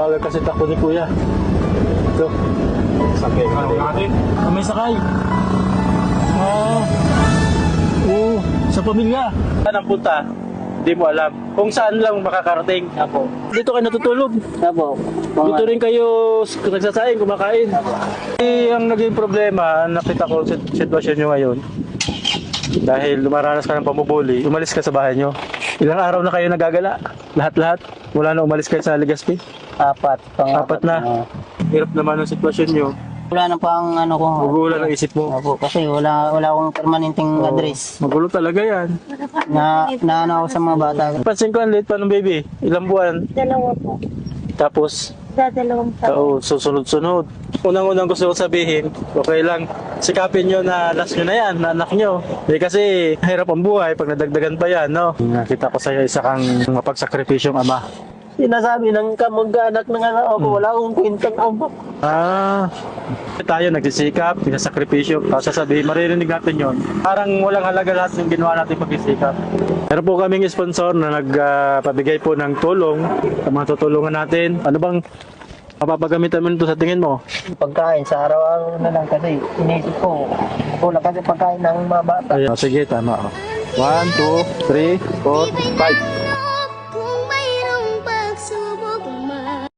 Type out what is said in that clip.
Mabagal kasi takbo ni kuya. Ito. Sakay natin. Ah, may sakay. Ah. Oo, sa pamilya. Saan ang punta? Hindi mo alam. Kung saan lang makakarating. Apo. Dito kayo natutulog. Apo. Dito rin kayo nagsasaing, kumakain. Eh, ang naging problema, nakita ko sa sitwasyon nyo ngayon, dahil lumaranas ka ng pamubuli, umalis ka sa bahay nyo. Ilang araw na kayo nagagala? Lahat-lahat? Mula na umalis kayo sa Legazpi? Apat. Pang Apat na. Oo. Hirap naman ang sitwasyon nyo. Wala na pang ano ko. Magulan ang isip mo. Apo, kasi wala wala akong permanenteng address. Magulo talaga yan. Na naano ako sa mga bata. Pansin ko ang late pa ng baby. Ilang buwan. Dalawa po. Tapos, Sa dalawang taon. Oo, susunod-sunod. Unang-unang gusto ko sabihin, okay lang, sikapin nyo na last nyo na yan, na anak nyo. Eh, kasi hirap ang buhay pag nadagdagan pa yan, no? Nakita ko sa'yo isa kang mapagsakripisyong ama. Sinasabi ng kamag-anak ng anak ako, wala akong kwentang ama. Ah, tayo nagsisikap, pinasakripisyo, tapos sasabihin, maririnig natin yon. Parang walang halaga lahat ng ginawa natin pagsisikap. Meron po kaming sponsor na nagpabigay po ng tulong sa mga tutulungan natin. Ano bang mapapagamitan mo nito sa tingin mo? Pagkain sa araw-araw na lang kasi inisip ko, kulang kasi pagkain ng mga bata. Ayan, sige, tama. 1, 2, 3, 4, 5.